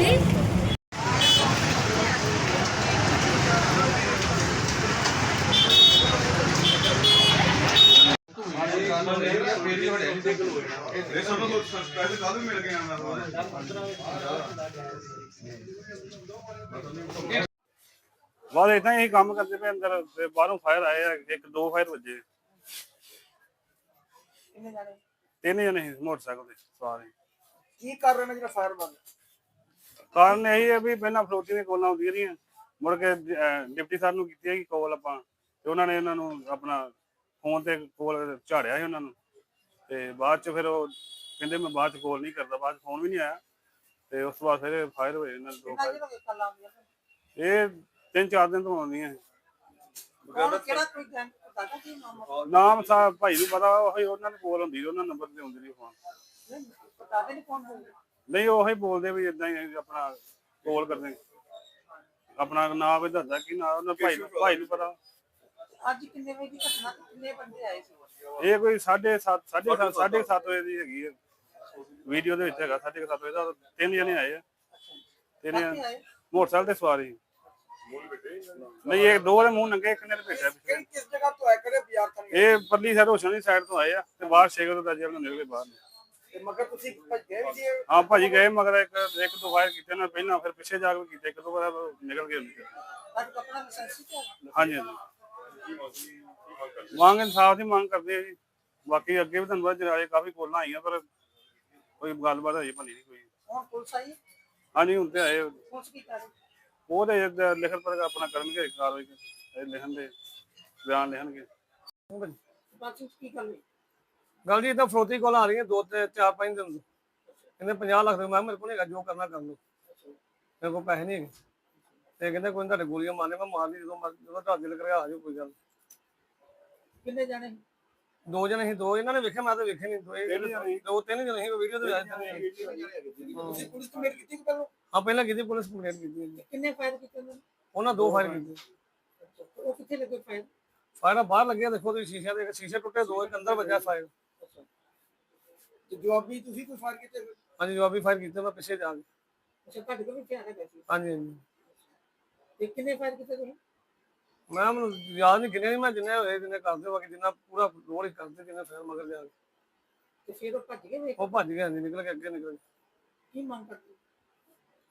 ਮੈਂ ਬਾਅਦ ਇਦਾਂ ਹੀ ਕੰਮ ਕਰਦੇ ਪਏ ਅੰਦਰ ਤੇ ਬਾਹਰੋਂ ਫਾਇਰ ਆਏ ਆ ਇੱਕ ਦੋ ਫਾਇਰ ਵੱਜੇ। ਤਿੰਨ ਜਣੇ ਸੀ ਮੋਟਰਸਾਈਕਲ ਤੇ ਸਵਾਰ ਸੀ। ਕੀ ਕਰ ਰਹੇ ਨੇ ਜਿਹੜਾ ਫਾਇਰ ਬੰਦ ਕਾਰਨ ਇਹ ਹੈ ਵੀ ਪਹਿਲਾਂ ਫਰੋਤੀ ਦੀਆਂ ਕੋਲਾਂ ਆਉਂਦੀਆਂ ਰਹੀਆਂ। ਮੁੜ ਕੇ ਅਹ, ਡਿਪਟੀ ਸਾਹਿਬ ਨੂੰ ਕੀਤੀ ਹੈਗੀ ਕੋਲ ਆਪਾਂ। ਤੇ ਉਹਨਾਂ ਨੇ ਇਹਨਾਂ ਨੂੰ ਆਪਣਾ ਫੋਨ ਤੇ ਕੋਲ ਝਾੜਿਆ ਸੀ ਉਹਨਾਂ ਨੂੰ। ਤੇ ਬਾਅਦ ਚ ਫਿਰ ਉਹ ਕਹਿੰਦੇ ਮੈਂ ਬਾਅਦ ਚ ਕੋਲ ਨਹੀਂ ਕਰਦਾ ਬਾਅਦ ਫੋਨ ਵੀ ਨਹੀਂ ਆਇਆ। ਤੇ ਉਸ ਤੋਂ ਬਾਅਦ ਫਿਰ ਫਾਇਰ ਹੋਏ ਇਹਨਾਂ ਦੇ ਦੋ fire। ਇਹ ਤਿੰਨ ਚਾਰ ਦਿਨ ਤੋਂ ਆਉਂਦੀਆਂ ਨਾਮ ਸਾਹਿਬ ਭਾਈ ਨੂੰ ਪਤਾ ਉਹੀ ਉਹਨਾਂ ਦੇ ਕੋਲ ਹੁੰਦੀ ਉਹਨਾਂ ਨੰਬਰ ਤੇ ਹੁੰਦੀ ਨਹੀਂ ਫੋਨ ਨਹੀਂ, ਉਹੀ ਬੋਲਦੇ ਵੀ ਇਦਾਂ ਹੀ ਆਪਣਾ ਕੋਲ ਕਰਦੇ ਆਪਣਾ ਨਾਮ ਵੀ ਦੱਸਦਾ ਕਿ ਨਾ ਉਹਨਾਂ ਭਾਈ ਨੂੰ ਭਾਈ ਨੂੰ ਪਤਾ। ਅੱਜ ਕਿੰਨੇ ਵਜੇ ਦੀ ਘਟਨਾ ਕਿੰਨੇ ਬੰਦੇ ਆਏ ਸੀ? ਇਹ ਕੋਈ 7:30 7:30 7:30 ਵਜੇ ਦੀ ਹੈਗੀ ਹੈ ਵੀਡੀਓ ਦੇ ਵਿੱਚ ਹੈਗਾ 7:30 ਵਜੇ ਦਾ। ਤਿੰਨ ਜਣੇ ਆਏ ਆ। ਤਿੰਨ ਕਾਹਤੇ ਜਣੇ। ਆਏ? ਮੋਟਰਸਾਈਕਲ ਤੇ ਸਵਾਰੀ ਨਹੀਂ ਇਹ ਦੋ ਦੇ ਮੂੰਹ ਨੰਗੇ ਇੱਕ ਨੇ ਭੇਜਿਆ ਪਿੱਛੇ। ਕਿਸ ਜਗ੍ਹਾ ਤੋਂ ਆਏ? ਕਿਹੜੇ ਬਾਜ਼ਾਰ ਤੋਂ ਇਹ ਪਰਲੀ ਸਾਈਡ ਹੋਸ਼ਨ ਦੀ ਸਾਈਡ ਤੋਂ ਆਏ ਆ ਤੇ ਬਾਹਰ ਸ਼ੇਗਰ ਦਾ ਜੇਲ੍ਹ ਨਿਕਲੇ ਬਾਹਰ ਤੇ ਮਗਰ ਤੁਸੀਂ ਭੱਜ ਗਏ ਵੀ ਜੀ? ਹਾਂ ਭਾਜੀ ਗਏ ਮਗਰ ਇੱਕ ਇੱਕ ਦੋ ਵਾਰ ਕੀਤੇ ਨਾ ਪਹਿਲਾਂ ਫਿਰ ਪਿੱਛੇ ਜਾ ਕੇ ਕੀਤੇ ਇੱਕ ਦੋ ਵਾਰ ਨਿਕਲ ਗਏ ਲਾਇਸੈਂਸ ਸੀ ਹਾਂਜੀ ਹਾਂਜੀ। ਮੰਗ ਇਨਸਾਫ ਦੀ ਮੰਗ ਕਰਦੇ ਆ ਜੀ। ਬਾਕੀ ਅੱਗੇ ਵੀ ਤੁਹਾਨੂੰ ਪਤਾ ਜਰਾਏ ਕਾਫੀ ਕੋਲਾਂ ਆਈਆਂ ਪਰ ਕੋਈ ਗੱਲਬਾਤ ਹਜੇ ਬਣੀ ਨਹੀਂ ਕੋਈ ਹੁਣ ਪੁਲਿਸ ਆਈ? ਹਾਂਜੀ ਹੁਣ ਤੇ ਆਏ। ਪੁਲਿਸ ਕੀ ਕਰ ਰਹੀ? ਉਹ ਤੇ ਜਦ ਲਿਖਣ ਪਰ ਆਪਣਾ ਕਰਨਗੇ ਕਾਰਵਾਈ ਲਿਖਣ ਦੇ ਬਿਆਨ ਲਿਖਣਗੇ। ਵਿੱਚ ਕੀ ਕਰ ਲਈ ਗੱਲ ਜੀ ਤਾਂ ਫਰੋਤੀ ਕੋਲ ਆ ਰਹੀਆਂ ਦੋ ਤੇ ਚਾਰ ਪੰਜ ਦਿਨ ਤੋਂ। ਕਹਿੰਦੇ 50 ਲੱਖ ਦੇ ਮੈਂ ਮੇਰੇ ਕੋਲ ਨਹੀਂ ਹੈਗਾ ਜੋ ਕਰਨਾ ਕਰ ਲਓ। ਮੇਰੇ ਕੋਲ ਪੈਸੇ ਨਹੀਂ ਹੈਗੇ। ਤੇ ਕਹਿੰਦੇ ਕੋਈ ਤੁਹਾਡੇ ਗੋਲੀਆਂ ਮਾਰਨੇ ਮੈਂ ਮਾਰ ਲਈ ਜਦੋਂ ਮਰ- ਜਦੋਂ ਤੁਹਾਡੇ ਦਿਲ ਕਰਿਆ ਆ ਜਾਓ ਕੋਈ ਗੱਲ। ਕਿੰਨੇ ਜਾਣੇ ਦੋ ਜਣੇ ਸੀ ਦੋ ਇਹਨਾਂ ਨੇ ਵੇਖਿਆ ਮੈਂ ਤਾਂ ਵੇਖੇ ਨਹੀਂ ਦੋ ਇਹ- ਦੋ ਤਿੰਨ ਜਣੇ ਸੀ ਵੀਡੀਓ ਤੇ ਆਏ ਸੀ। ਤੁਸੀਂ ਪੁਲਿਸ ਕੰਪਲੇਂਟ ਕੀਤੀ ਕਿ ਪਹਿਲਾਂ? ਹਾਂ ਪਹਿਲਾਂ ਕੀਤੀ ਪੁਲਿਸ ਕੰਪਲੇਂਟ ਕੀਤੀ ਹੈ ਜੀ। ਕਿੰਨੇ ਫਾਇਰ ਕੀਤੇ ਉਹਨਾਂ ਨੇ? ਉਹਨਾਂ ਦੋ ਫਾਇਰ ਕੀਤੇ। ਉਹ ਕਿੱਥੇ ਲੱਗੇ ਫਾਇਰ ਫਾਇਰ ਬਾਹਰ ਲੱਗਿਆ ਦੇਖੋ ਤੁਸੀਂ ਸ਼ੀਸ਼ੇ ਦੇ ਸ਼ੀਸ਼ੇ ਟੁੱਟੇ ਦੋ ਇੱਕ ਅੰਦਰ ਵੱਜਾ ਫਾਇਰ ਤੇ ਜਵਾਬੀ ਤੁਸੀਂ ਕੋਈ ਫਾਇਰ ਕੀਤੇ ਫਿਰ? ਹਾਂਜੀ ਜਵਾਬੀ ਫਾਇਰ ਕੀਤੇ ਮੈਂ ਪਿੱਛੇ ਜਾ ਕੇ ਅੱਛਾ ਤੁਹਾਡੇ ਕੋਲ ਵੀ ਧਿਆਨ ਹੈ ਵੈਸੇ। ਹਾਂਜੀ ਹਾਂਜੀ। ਤੇ ਕਿੰਨੇ ਫਾਇਰ ਕੀਤੇ ਤੁਸੀਂ? ਮੈਂ ਮੈਨੂੰ ਯਾਦ ਨਹੀਂ ਨਹੀਂ ਮੈਂ ਜਿੰਨੇ ਹੋਏ ਜਿੰਨੇ ਕਰਦੇ ਬਾਕੀ ਜਿੰਨਾ ਪੂਰਾ ਰੋਲ ਹੀ ਕਰਦੇ ਜਿੰਨੇ ਫਾਇਰ ਮਗਰ ਜਾ ਕੇ ਤੇ ਫਿਰ ਉਹ ਭੱਜ ਗਏ ਉਹ ਭੱਜ ਗਏ ਹਾਂਜੀ ਨਿਕਲ ਕੇ ਅੱਗੇ ਨਿਕਲ ਗਏ। ਕੀ ਮੰਗ ਕਰਦੇ?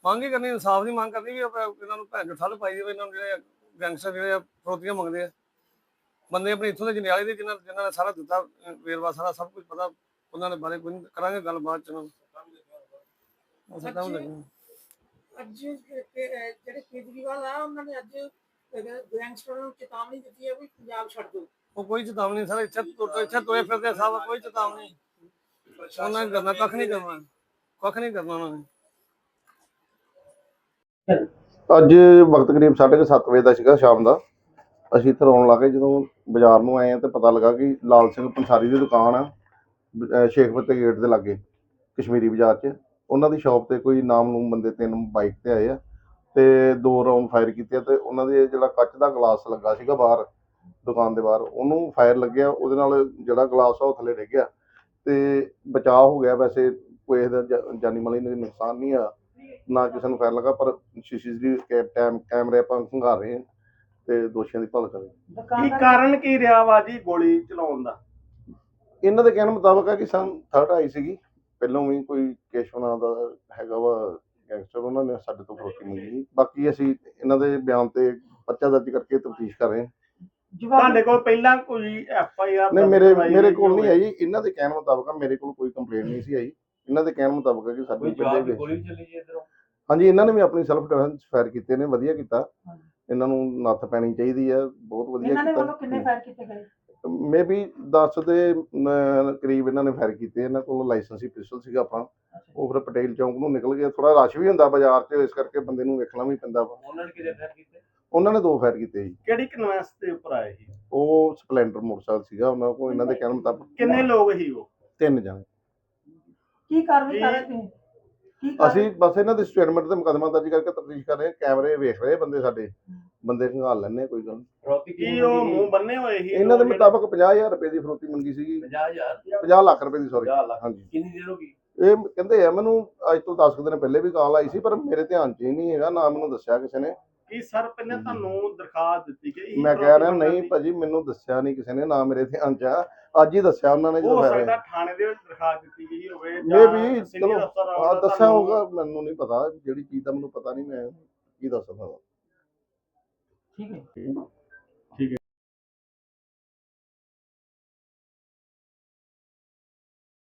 ਮੰਗ ਹੀ ਕਰਨੀ ਇਨਸਾਫ ਦੀ ਮੰਗ ਕਰਨੀ ਵੀ ਆਪਾਂ ਇਹਨਾਂ ਨੂੰ ਭੈਣ ਠੱਲ ਪਾਈ ਜਾਵੇ ਇਹਨਾਂ ਨੂੰ ਜਿਹੜੇ ਗੈਂਗਸਟਰ ਜਿਹੜੇ ਆ ਫਰੋਤੀਆਂ ਮੰਗਦੇ ਆ। ਬੰਦੇ ਆਪਣੇ ਇੱਥੋਂ ਦੇ ਜੰਡਿਆਲੇ ਦੇ ਜਿਨ੍ਹਾਂ ਜਿਨ੍ਹਾਂ ਨੇ ਸਾਰਾ ਦਿੱਤਾ ਅਹ ਵੇਰਵਾ ਸਾਰਾ ਸਭ ਕੁਝ ਪਤਾ ਉਹਨਾਂ ਦੇ ਬਾਰੇ ਕੋਈ ਕਰਾਂਗੇ ਗੱਲ ਬਾਅਦ ਚ ਉਹਨਾਂ ਨੂੰ ਲੱਗਣਾ। ਅੱਜ ਕਿ- ਜਿਹੜੇ ਕੇਜਰੀਵਾਲ ਆ ਉਹਨਾਂ ਨੇ ਅੱਜ ਗੈਂਗਸਟਰਾਂ ਨੂੰ ਚੇਤਾਵਨੀ ਦਿੱਤੀ ਹੈ ਵੀ ਪੰਜਾਬ ਛੱਡ ਦਿਓ। ਉਹ ਕੋਈ ਚੇਤਾਵਨੀ ਸਰ ਇੱਥੇ ਤੁਰ ਇੱਥੇ ਤੁਰੇ ਫਿਰਦੇ ਸਭ ਕੋਈ ਚੇਤਾਵਨੀ। ਉਹਨਾਂ ਨੇ ਕਰਨਾ ਕੱਖ ਨਹੀਂ ਕਰਨਾ। ਕੱਖ ਨਹੀਂ ਕਰਨਾ ਉਹਨਾਂ ਨੇ। ਅੱਜ ਵਕਤ ਕਰੀਬ 7:30 ਵਜੇ ਦਾ ਸੀਗਾ ਸ਼ਾਮ ਦਾ। ਅਸੀਂ ਇੱਥੇ ਆਉਣ ਲੱਗੇ ਜਦੋਂ ਬਾਜ਼ਾਰ ਨੂੰ ਆਏ ਆ ਤੇ ਪਤਾ ਲੱਗਾ ਕਿ ਲਾਲ ਸਿੰਘ ਪੰਸਾਰੀ ਦੀ ਦੁਕਾਨ ਆ। ਅਹ ਸ਼ੇਖਪੁਰ ਗੇਟ ਦੇ ਲਾਗੇ, ਕਸ਼ਮੀਰੀ ਬਾਜ਼ਾਰ 'ਚ। ਉਹਨਾਂ ਦੀ ਸ਼ਾਪ ਤੇ ਕੋਈ ਨਾਮ ਨੂੰ ਬੰਦੇ ਤਿੰਨ ਬਾਈਕ ਤੇ ਆਏ ਆ ਤੇ ਦੋ ਰਾਉਂਡ ਫਾਇਰ ਕੀਤੇ ਤੇ ਉਹਨਾਂ ਦੇ ਜਿਹੜਾ ਕੱਚ ਦਾ ਗਲਾਸ ਲੱਗਾ ਸੀਗਾ ਬਾਹਰ, ਦੁਕਾਨ ਦੇ ਬਾਹਰ, ਉਹਨੂੰ ਫਾਇਰ ਲੱਗਿਆ, ਉਹਦੇ ਨਾਲ ਜਿਹੜਾ ਗਲਾਸ ਆ ਉਹ ਥੱਲੇ ਡਿੱਗ ਗਿਆ। ਤੇ ਬਚਾਅ ਹੋ ਗਿਆ ਵੈਸੇ, ਕੋਈ ਇਹਦਾ ਜਾਨੀ ਮਾਲੀ ਨੁਕਸਾਨ ਨਹੀਂ ਆ, ਨਾ ਕਿਸੇ ਨੂੰ ਫਾਇਰ ਲੱਗਾ, ਪਰ ਸੀਸੀਟੀਵੀ ਟਾਈਮ ਕੈਮਰੇ ਆਪਾਂ ਖੰਗਾਰ ਰਹੇ ਤੇ ਦੋਸ਼ੀਆਂ ਦੀ ਭਾਲ ਕਰ ਰਹੇ ਕੀ ਕਾਰਨ ਕੀ ਰਿਹਾ ਵਾ ਜੀ ਗੋਲੀ ਚਲਾਉਣ ਦਾ? ਇਹਨਾਂ ਦੇ ਕਹਿਣ ਮੁਤਾਬਕ ਹੈ ਕਿ ਸਨ ਥਰਡ ਆਈ ਸੀਗੀ। ਪਹਿਲਾਂ ਵੀ ਕੋਈ ਕੇਸ਼ਵ ਨਾਂ ਦਾ ਹੈਗਾ ਵਾ ਗੈਂਗਸਟਰ ਉਹਨਾਂ ਨੇ ਸਾਡੇ ਤੋਂ ਫਰੋਤੀ ਮੰਗੀ। ਬਾਕੀ ਅਸੀਂ ਇਹਨਾਂ ਦੇ ਬਿਆਨ ਤੇ ਪਰਚਾ ਦਰਜ ਕਰਕੇ ਤਫਤੀਸ਼ ਕਰ ਰਹੇ ਹਾਂ। ਤੁਹਾਡੇ ਕੋਲ ਪਹਿਲਾਂ ਕੋਈ ਐਫ ਆਈ ਆਰ ਨਹੀਂ ਮੇਰੇ ਮੇਰੇ ਕੋਲ ਨਹੀਂ ਆਈ। ਇਹਨਾਂ ਦੇ ਕਹਿਣ ਮੁਤਾਬਕ ਆ, ਮੇਰੇ ਕੋਲ ਕੋਈ ਕੰਪਲੇਂਟ ਨਹੀਂ ਸੀ ਆਈ। ਇਹਨਾਂ ਦੇ ਕਹਿਣ ਮੁਤਾਬਕ ਹੈ ਕਿ ਸਾਡੇ ਪਹਿਲੇ ਗੋਲੀ ਚੱਲੀ ਜੀ ਇਧਰੋਂ? ਹਾਂਜੀ ਇਹਨਾਂ ਨੇ ਵੀ ਆਪਣੀ ਸੈਲਫ ਡਿਫੈਂਸ ਫਾਇਰ ਕੀਤੇ ਨੇ ਵਧੀਆ ਕੀਤਾ। ਇਹਨਾਂ ਨੂੰ ਨੱਥ ਪੈਣੀ ਚਾਹੀਦੀ ਹੈ ਬਹੁਤ ਵਧੀਆ ਇਹਨਾਂ ਦੇ ਵੱਲੋਂ ਕੀਤਾ ਕਿੰਨੇ ਫਾਇਰ ਕੀਤੇ ਗਏ? ਮੇਬੀ 10 ਦੇ ਕਰੀਬ ਇਹਨਾਂ ਨੇ ਫਾਇਰ ਕੀਤੇ। ਇਹਨਾਂ ਕੋਲ ਲਾਇਸੈਂਸੀ ਪਿਸਟਲ ਸੀਗਾ ਆਪਣਾ। ਉਹ ਫਿਰ ਪਟੇਲ ਚੌਂਕ ਨੂੰ ਨਿਕਲ ਗਿਆ ਥੋੜਾ ਰਸ਼ ਵੀ ਹੁੰਦਾ ਬਾਜ਼ਾਰ 'ਚ ਇਸ ਕਰਕੇ ਬੰਦੇ ਨੂੰ ਵੇਖਣਾ ਵੀ ਪੈਂਦਾ ਵਾ। ਉਹਨਾਂ ਨੇ ਕਿਤੇ ਫੇਰ ਕੀਤੇ? ਉਹਨਾਂ ਨੇ ਦੋ ਫਾਇਰ ਕੀਤੇ ਜੀ। ਕਿਹੜੀ ਕਨਵੈਂਸ ਦੇ ਉੱਪਰ ਆਏ ਸੀ? ਉਹ ਸਪਲੈਂਡਰ ਮੋਟਰਸਾਈਕਲ ਸੀਗਾ ਉਹਨਾਂ ਕੋਲ। ਇਹਨਾਂ ਦੇ ਕਹਿਣ ਮੁਤਾਬਕ। ਕਿੰਨੇ ਲੋਕ ਸੀ ਉਹ? ਤਿੰਨ ਜਣੇ। ਕੀ ਕਾਰਵਾਈ ਕਰ ਰਹੇ ਤੁਸੀਂ? ਕੀ ਅਸੀਂ ਬਸ ਇਹਨਾਂ ਦੇ ਸਟੇਟਮੈਂਟ ਤੇ ਮੁਕੱਦਮਾ ਦਰਜ ਕਰਕੇ ਤਫਤੀਸ਼ ਕਰ ਰਹੇ ਹਾਂ। ਕੈਮਰੇ ਵੇਖ ਰਹੇ ਬੰਦੇ ਸਾਡੇ। ਬੰਦੇ ਖੰਗਾਲ ਲੈਣੇ ਕੋਈ ਗੱਲ ਨੀ। ਕੀ ਉਹ ਮੂੰਹ ਬੰਨੇ ਹੋਏ ਸੀ? ਇਹਨਾਂ ਦੇ ਮੁਤਾਬਕ 50000 ਰੁਪਏ ਦੀ ਫਰੋਤੀ ਮੰਗੀ ਸੀਗੀ। 50000 50 ਲੱਖ ਰੁਪਏ ਦੀ ਸੌਰੀ 50 ਲੱਖ। ਹਾਂਜੀ। ਕਿੰਨੀ ਦੇਰ ਹੋ ਗਈ? ਇਹ ਕਹਿੰਦੇ ਆ ਮੈਨੂੰ ਅੱਜ ਤੋਂ 10 ਕੁ ਦਿਨ ਪਹਿਲੇ ਵੀ ਕਾਲ ਆਈ ਸੀ ਪਰ ਮੇਰੇ ਧਿਆਨ 'ਚ ਹੀ ਨਹੀਂ ਹੈਗਾ ਨਾ ਮੈਨੂੰ ਦੱਸਿਆ ਕਿਸੇ ਨੇ। ਕੀ ਸਰ ਪਹਿਲਾਂ ਤੁਹਾਨੂੰ ਦਰਖਾਸਤ ਦਿੱਤੀ ਗਈ ਮੈਂ ਕਹਿ ਰਿਹਾ ਨਹੀਂ ਭਾਜੀ ਮੈਨੂੰ ਦੱਸਿਆ ਨਹੀਂ ਕਿਸੇ ਨੇ ਨਾ ਮੇਰੇ ਧਿਆਨ 'ਚ ਆ। ਅੱਜ ਹੀ ਦੱਸਿਆ ਉਹਨਾਂ ਨੇ ਜਦੋਂ ਹੋ ਫੈਰੇ ਸਕਦਾ ਥਾਣੇ ਦੇ ਵਿੱਚ ਦਰਖਾਸਤ ਦਿੱਤੀ ਗਈ ਹੋਵੇ ਵੀ senior ਚਲੋ ਅਫਸਰ ਆ ਦੱਸਿਆ ਤੁਹਾਨੂੰ- ਹੋਊਗਾ ਮੈਨੂੰ ਨਹੀਂ ਪਤਾ ਜਿਹੜੀ ਚੀਜ਼ ਦਾ ਮੈਨੂੰ ਪਤਾ ਨਹੀਂ ਮੈਂ ਕੀ ਦੱਸ ਸਕਦਾ। ਠੀਕ ਹੈ